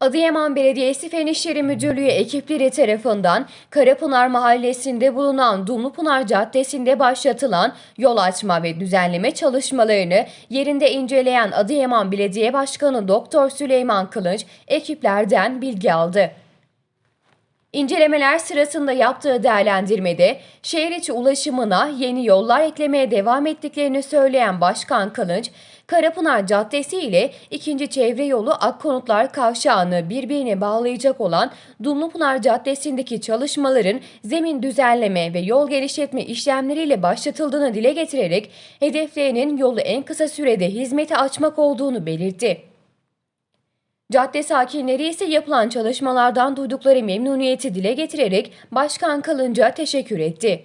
Adıyaman Belediyesi Fen İşleri Müdürlüğü ekipleri tarafından Karapınar Mahallesi'nde bulunan Dumlupınar Caddesi'nde başlatılan yol açma ve düzenleme çalışmalarını yerinde inceleyen Adıyaman Belediye Başkanı Doktor Süleyman Kılınç ekiplerden bilgi aldı. İncelemeler sırasında yaptığı değerlendirmede şehir içi ulaşımına yeni yollar eklemeye devam ettiklerini söyleyen Başkan Kılınç, Karapınar Caddesi ile 2. Çevre Yolu Akkonutlar Kavşağı'nı birbirine bağlayacak olan Dumlupınar Caddesi'ndeki çalışmaların zemin düzenleme ve yol genişletme işlemleriyle başlatıldığını dile getirerek hedeflerinin yolu en kısa sürede hizmete açmak olduğunu belirtti. Cadde sakinleri ise yapılan çalışmalardan duydukları memnuniyeti dile getirerek Başkan Kalınca teşekkür etti.